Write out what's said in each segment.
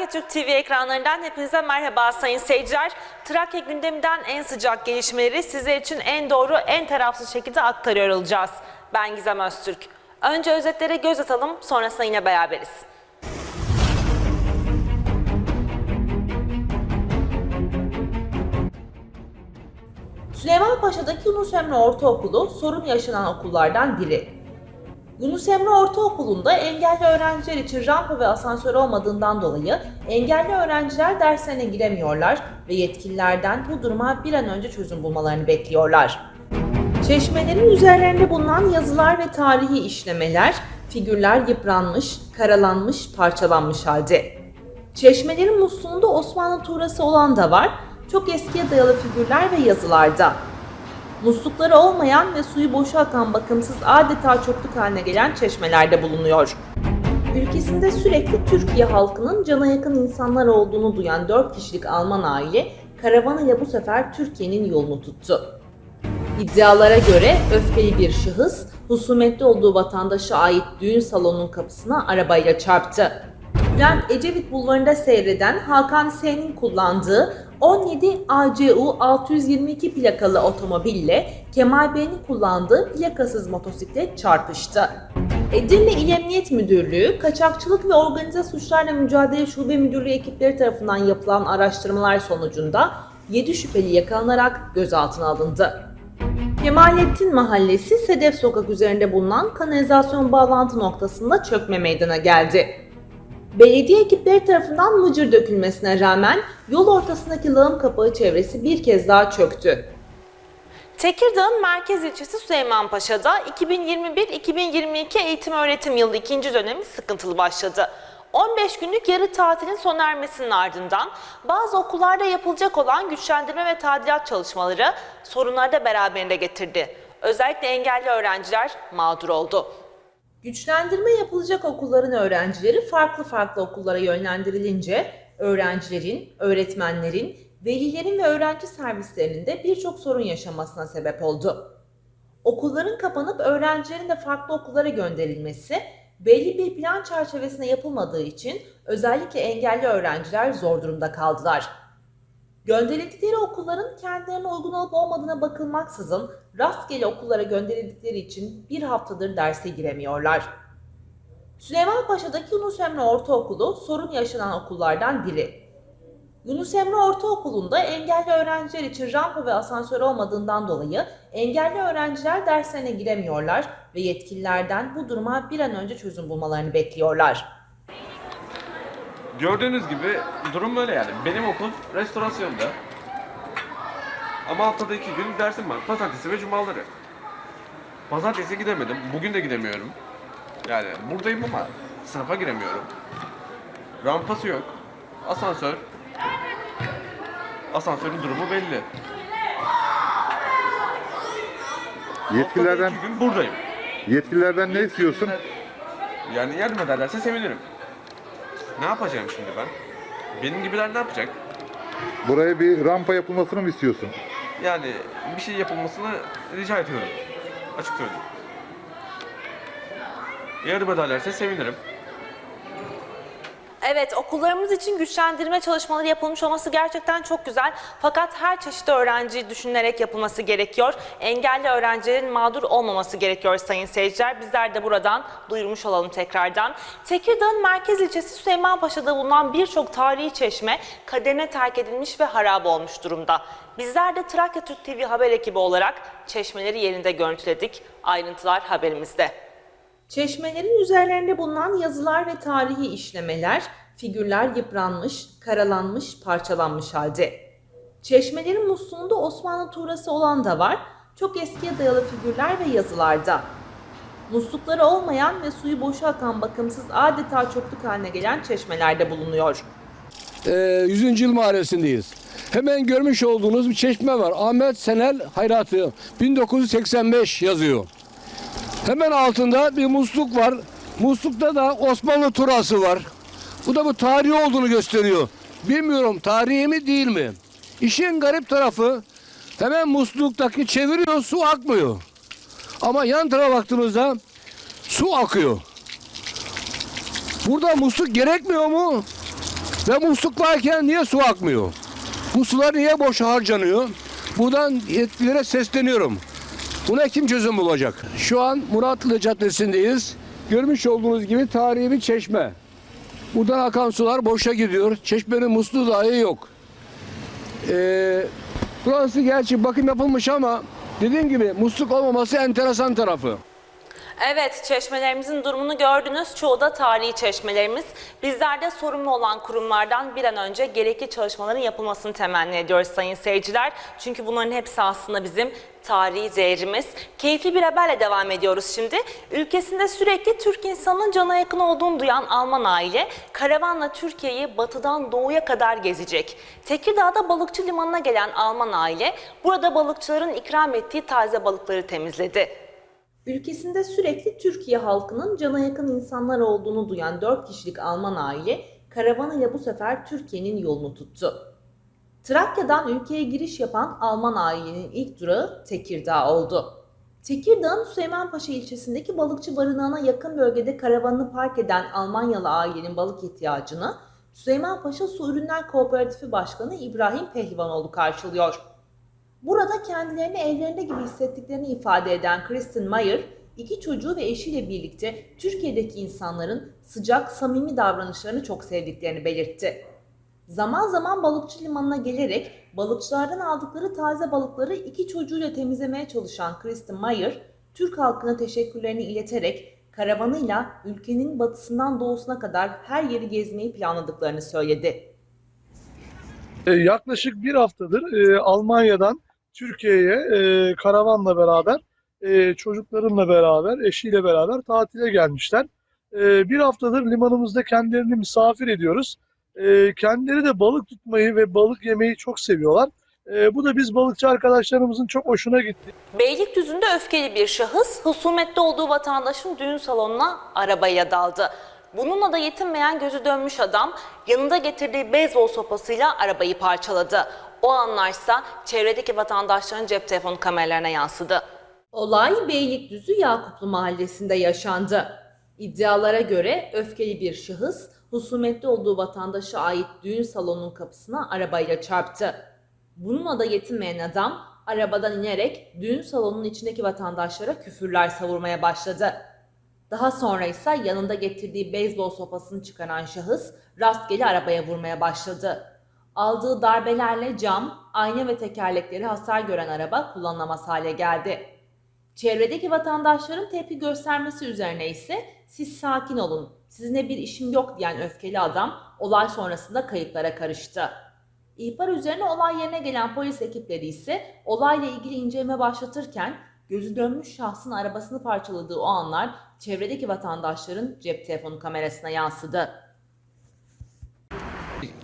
Trakya Türk TV ekranlarından hepinize merhaba sayın seyirciler. Trakya gündeminden en sıcak gelişmeleri sizler için en doğru, en tarafsız şekilde aktarıyor olacağız. Ben Gizem Öztürk. Önce özetlere göz atalım, sonrasında yine beraberiz. Süleymanpaşa'daki Yunus Emre Ortaokulu sorun yaşanan okullardan biri. Yunus Emre Ortaokulu'nda engelli öğrenciler için rampa ve asansör olmadığından dolayı engelli öğrenciler derslerine giremiyorlar ve yetkililerden bu duruma bir an önce çözüm bulmalarını bekliyorlar. Çeşmelerin üzerlerinde bulunan yazılar ve tarihi işlemeler, figürler yıpranmış, karalanmış, parçalanmış halde. Çeşmelerin musluğunda Osmanlı tuğrası olan da var, çok eskiye dayalı figürler ve yazılarda. Muslukları olmayan ve suyu boşa akan bakımsız adeta çöplük haline gelen çeşmelerde bulunuyor. Ülkesinde sürekli Türkiye halkının cana yakın insanlar olduğunu duyan 4 kişilik Alman aile karavanıyla bu sefer Türkiye'nin yolunu tuttu. İddialara göre öfkeli bir şahıs husumetli olduğu vatandaşa ait düğün salonunun kapısına arabayla çarptı. Bülent Ecevit bulvarında seyreden Hakan S.'nin kullandığı 17 ACU 622 plakalı otomobille Kemal Bey'in kullandığı plakasız motosiklet çarpıştı. Edirne İl Emniyet Müdürlüğü, Kaçakçılık ve Organize Suçlarla Mücadele Şube Müdürlüğü ekipleri tarafından yapılan araştırmalar sonucunda 7 şüpheli yakalanarak gözaltına alındı. Kemalettin Mahallesi Sedef Sokak üzerinde bulunan kanalizasyon bağlantı noktasında çökme meydana geldi. Belediye ekipleri tarafından mıcır dökülmesine rağmen yol ortasındaki lağım kapağı çevresi bir kez daha çöktü. Tekirdağ'ın merkez ilçesi Süleymanpaşa'da 2021-2022 eğitim öğretim yılı ikinci dönemi sıkıntılı başladı. 15 günlük yarı tatilin sona ermesinin ardından bazı okullarda yapılacak olan güçlendirme ve tadilat çalışmaları sorunları da beraberinde getirdi. Özellikle engelli öğrenciler mağdur oldu. Güçlendirme yapılacak okulların öğrencileri farklı farklı okullara yönlendirilince öğrencilerin, öğretmenlerin, velilerin ve öğrenci servislerinin de birçok sorun yaşamasına sebep oldu. Okulların kapanıp öğrencilerin de farklı okullara gönderilmesi belli bir plan çerçevesinde yapılmadığı için özellikle engelli öğrenciler zor durumda kaldılar. Gönderildikleri okulların kendilerine uygun olup olmadığına bakılmaksızın rastgele okullara gönderildikleri için bir haftadır derse giremiyorlar. Süleymanpaşa'daki Yunus Emre Ortaokulu sorun yaşanan okullardan biri. Yunus Emre Ortaokulu'nda engelli öğrenciler için rampa ve asansör olmadığından dolayı engelli öğrenciler derslerine giremiyorlar ve yetkililerden bu duruma bir an önce çözüm bulmalarını bekliyorlar. Gördüğünüz gibi durum böyle yani. Benim okul restorasyonda. Ama haftada iki gün dersim var. Pazartesi ve cumaları. Pazartesi gidemedim. Bugün de gidemiyorum. Yani buradayım ama sınıfa giremiyorum. Rampası yok. Asansör. Asansörün durumu belli. Yetkililerden Haftada iki gün buradayım. yetkililerden ne istiyorsun? Yani yardım ederlerse sevinirim. Ne yapacağım şimdi ben? Benim gibiler ne yapacak? Buraya bir rampa yapılmasını mı istiyorsun? Yani bir şey yapılmasını rica ediyorum. Açık söyleyeyim. Yardım ederlerse sevinirim. Evet okullarımız için güçlendirme çalışmaları yapılmış olması gerçekten çok güzel. Fakat her çeşit öğrenci düşünülerek yapılması gerekiyor. Engelli öğrencilerin mağdur olmaması gerekiyor sayın seyirciler. Bizler de buradan duyurmuş olalım tekrardan. Tekirdağ'ın merkez ilçesi Süleymanpaşa'da bulunan birçok tarihi çeşme kaderine terk edilmiş ve harap olmuş durumda. Bizler de Trakya Türk TV haber ekibi olarak çeşmeleri yerinde görüntüledik. Ayrıntılar haberimizde. Çeşmelerin üzerlerinde bulunan yazılar ve tarihi işlemeler, figürler yıpranmış, karalanmış, parçalanmış halde. Çeşmelerin musluğunda Osmanlı tuğrası olan da var, çok eskiye dayalı figürler ve yazılarda. Muslukları olmayan ve suyu boşa akan bakımsız adeta çöplük haline gelen çeşmelerde bulunuyor. Ee, 100. yıl mahallesindeyiz. Hemen görmüş olduğunuz bir çeşme var. Ahmet Senel Hayratı 1985 yazıyor. Hemen altında bir musluk var. Muslukta da Osmanlı turası var. Bu da bu tarihi olduğunu gösteriyor. Bilmiyorum tarihi mi değil mi? İşin garip tarafı hemen musluktaki çeviriyor su akmıyor. Ama yan tarafa baktığımızda su akıyor. Burada musluk gerekmiyor mu? Ve musluklarken niye su akmıyor? Bu sular niye boş harcanıyor? Buradan yetkililere sesleniyorum. Buna kim çözüm bulacak? Şu an Muratlı Caddesi'ndeyiz. Görmüş olduğunuz gibi tarihi bir çeşme. Buradan akan sular boşa gidiyor. Çeşmenin musluğu dahi yok. Ee, burası gerçi bakım yapılmış ama dediğim gibi musluk olmaması enteresan tarafı. Evet, çeşmelerimizin durumunu gördünüz. Çoğu da tarihi çeşmelerimiz. Bizler de sorumlu olan kurumlardan bir an önce gerekli çalışmaların yapılmasını temenni ediyoruz sayın seyirciler. Çünkü bunların hepsi aslında bizim tarihi değerimiz. Keyifli bir haberle devam ediyoruz şimdi. Ülkesinde sürekli Türk insanının cana yakın olduğunu duyan Alman aile karavanla Türkiye'yi batıdan doğuya kadar gezecek. Tekirdağ'da balıkçı limanına gelen Alman aile burada balıkçıların ikram ettiği taze balıkları temizledi. Ülkesinde sürekli Türkiye halkının cana yakın insanlar olduğunu duyan 4 kişilik Alman aile karavanıyla bu sefer Türkiye'nin yolunu tuttu. Trakya'dan ülkeye giriş yapan Alman ailenin ilk durağı Tekirdağ oldu. Tekirdağ'ın Süleymanpaşa ilçesindeki balıkçı barınağına yakın bölgede karavanını park eden Almanyalı ailenin balık ihtiyacını Süleymanpaşa Su Ürünler Kooperatifi Başkanı İbrahim Pehlivanoğlu karşılıyor. Burada kendilerini evlerinde gibi hissettiklerini ifade eden Kristen Mayer, iki çocuğu ve eşiyle birlikte Türkiye'deki insanların sıcak, samimi davranışlarını çok sevdiklerini belirtti. Zaman zaman balıkçı limanına gelerek balıkçılardan aldıkları taze balıkları iki çocuğuyla temizlemeye çalışan Kristen Mayer, Türk halkına teşekkürlerini ileterek karavanıyla ülkenin batısından doğusuna kadar her yeri gezmeyi planladıklarını söyledi. E, yaklaşık bir haftadır e, Almanya'dan Türkiye'ye e, karavanla beraber, e, çocuklarımla beraber, eşiyle beraber tatile gelmişler. E, bir haftadır limanımızda kendilerini misafir ediyoruz. E, kendileri de balık tutmayı ve balık yemeyi çok seviyorlar. E, bu da biz balıkçı arkadaşlarımızın çok hoşuna gitti. Beylikdüzü'nde öfkeli bir şahıs husumetli olduğu vatandaşın düğün salonuna arabayla daldı. Bununla da yetinmeyen gözü dönmüş adam yanında getirdiği beyzbol sopasıyla arabayı parçaladı. O anlarsa çevredeki vatandaşların cep telefonu kameralarına yansıdı. Olay Beylikdüzü Yakuplu mahallesinde yaşandı. İddialara göre öfkeli bir şahıs husumetli olduğu vatandaşa ait düğün salonunun kapısına arabayla çarptı. Bununla da yetinmeyen adam arabadan inerek düğün salonunun içindeki vatandaşlara küfürler savurmaya başladı. Daha sonra ise yanında getirdiği beyzbol sopasını çıkaran şahıs rastgele arabaya vurmaya başladı. Aldığı darbelerle cam, ayna ve tekerlekleri hasar gören araba kullanılamaz hale geldi. Çevredeki vatandaşların tepki göstermesi üzerine ise siz sakin olun, sizinle bir işim yok diyen öfkeli adam olay sonrasında kayıplara karıştı. İhbar üzerine olay yerine gelen polis ekipleri ise olayla ilgili inceleme başlatırken gözü dönmüş şahsın arabasını parçaladığı o anlar çevredeki vatandaşların cep telefonu kamerasına yansıdı.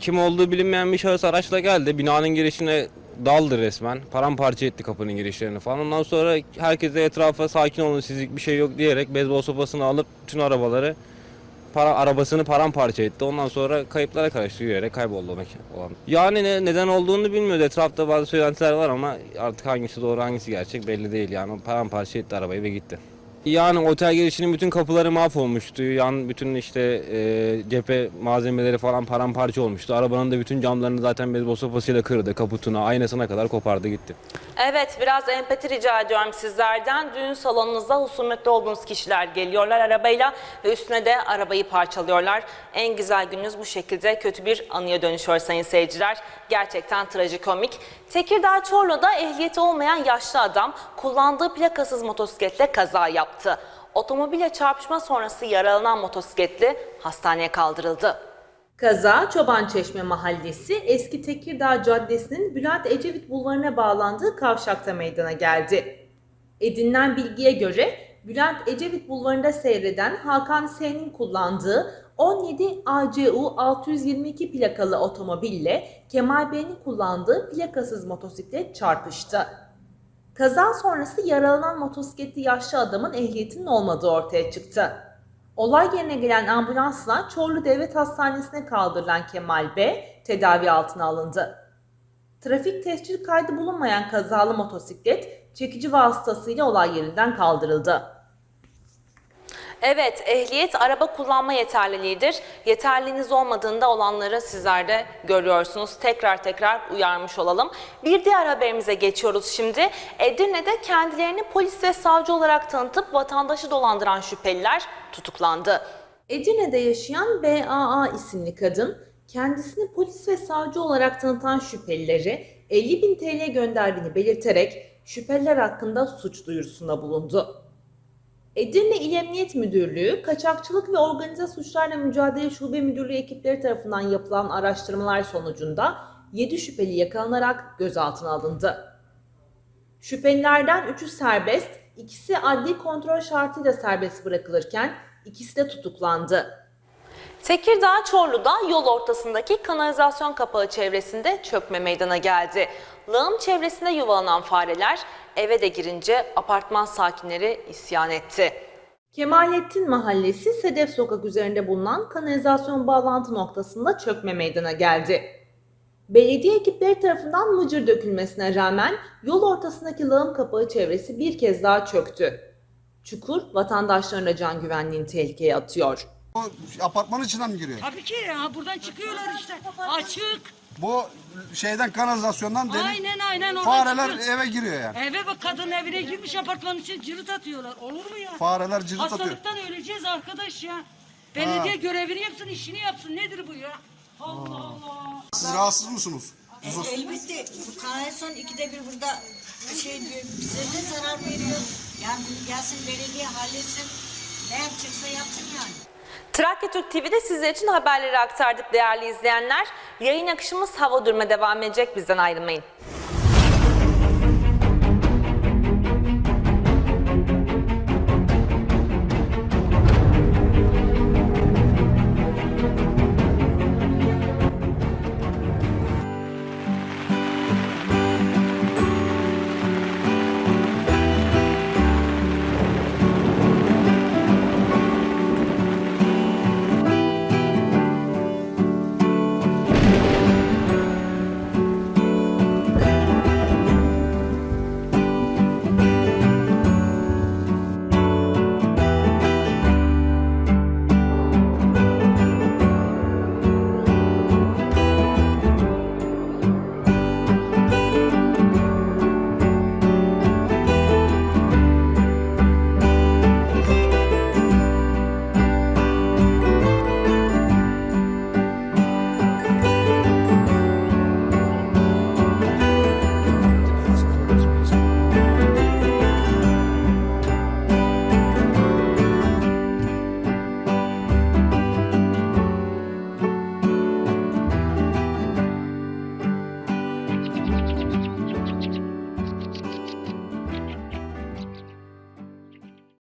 Kim olduğu bilinmeyen bir şahıs araçla geldi. Binanın girişine daldı resmen. Paramparça etti kapının girişlerini falan. Ondan sonra herkese etrafa sakin olun sizlik bir şey yok diyerek beyzbol sopasını alıp bütün arabaları para arabasını paramparça etti. Ondan sonra kayıplara karıştı yürüyerek kayboldu olan. Yani ne, neden olduğunu bilmiyordu. Etrafta bazı söylentiler var ama artık hangisi doğru hangisi gerçek belli değil. Yani paramparça etti arabayı ve gitti. Yani otel girişinin bütün kapıları mahvolmuştu. Yan bütün işte e, cephe malzemeleri falan paramparça olmuştu. Arabanın da bütün camlarını zaten beyzbol sopasıyla kırdı. Kaputuna, aynasına kadar kopardı gitti. Evet biraz empati rica ediyorum sizlerden. Düğün salonunuzda husumetli olduğunuz kişiler geliyorlar arabayla ve üstüne de arabayı parçalıyorlar. En güzel gününüz bu şekilde kötü bir anıya dönüşüyor sayın seyirciler. Gerçekten trajikomik. Tekirdağ Çorlu'da ehliyeti olmayan yaşlı adam kullandığı plakasız motosikletle kaza yaptı. Otomobile çarpışma sonrası yaralanan motosikletli hastaneye kaldırıldı. Kaza Çobançeşme Mahallesi Eski Tekirdağ Caddesi'nin Bülent Ecevit Bulvarı'na bağlandığı kavşakta meydana geldi. Edinilen bilgiye göre Bülent Ecevit Bulvarı'nda seyreden Hakan S'nin kullandığı 17 ACU 622 plakalı otomobille Kemal Bey'in kullandığı plakasız motosiklet çarpıştı. Kaza sonrası yaralanan motosikletli yaşlı adamın ehliyetinin olmadığı ortaya çıktı. Olay yerine gelen ambulansla Çorlu Devlet Hastanesi'ne kaldırılan Kemal B. tedavi altına alındı. Trafik tescil kaydı bulunmayan kazalı motosiklet çekici vasıtasıyla olay yerinden kaldırıldı. Evet, ehliyet araba kullanma yeterliliğidir. Yeterliliğiniz olmadığında olanları sizler de görüyorsunuz. Tekrar tekrar uyarmış olalım. Bir diğer haberimize geçiyoruz şimdi. Edirne'de kendilerini polis ve savcı olarak tanıtıp vatandaşı dolandıran şüpheliler tutuklandı. Edirne'de yaşayan BAA isimli kadın kendisini polis ve savcı olarak tanıtan şüphelileri 50 bin TL gönderdiğini belirterek şüpheliler hakkında suç duyurusunda bulundu. Edirne İl Emniyet Müdürlüğü, Kaçakçılık ve Organize Suçlarla Mücadele Şube Müdürlüğü ekipleri tarafından yapılan araştırmalar sonucunda 7 şüpheli yakalanarak gözaltına alındı. Şüphelilerden 3'ü serbest, ikisi adli kontrol şartıyla serbest bırakılırken ikisi de tutuklandı. Tekirdağ Çorlu'da yol ortasındaki kanalizasyon kapağı çevresinde çökme meydana geldi. Lağım çevresinde yuvalanan fareler eve de girince apartman sakinleri isyan etti. Kemalettin Mahallesi Sedef Sokak üzerinde bulunan kanalizasyon bağlantı noktasında çökme meydana geldi. Belediye ekipleri tarafından mıcır dökülmesine rağmen yol ortasındaki lağım kapağı çevresi bir kez daha çöktü. Çukur vatandaşların da can güvenliğini tehlikeye atıyor. O apartmanın içinden mi giriyor? Tabii ki ya buradan çıkıyorlar işte. Açık. Bu şeyden kanalizasyondan delik Aynen aynen oradan fareler çıkıyor. eve giriyor yani. Eve bak kadın evine girmiş apartmanın için cırıt atıyorlar. Olur mu ya? Fareler cırıt atıyor. Hastalıktan öleceğiz arkadaş ya. Belediye görevini yapsın, işini yapsın. Nedir bu ya? Allah Allah. Siz rahatsız mısınız? E, elbette bu kanalizasyon ikide bir burada şey diyor, bize de zarar veriyor. Yani bunu gelsin belediye halletsin. Ne yapacaksa yapsın yani. Trakya Türk TV'de sizler için haberleri aktardık değerli izleyenler. Yayın akışımız hava duruma devam edecek bizden ayrılmayın.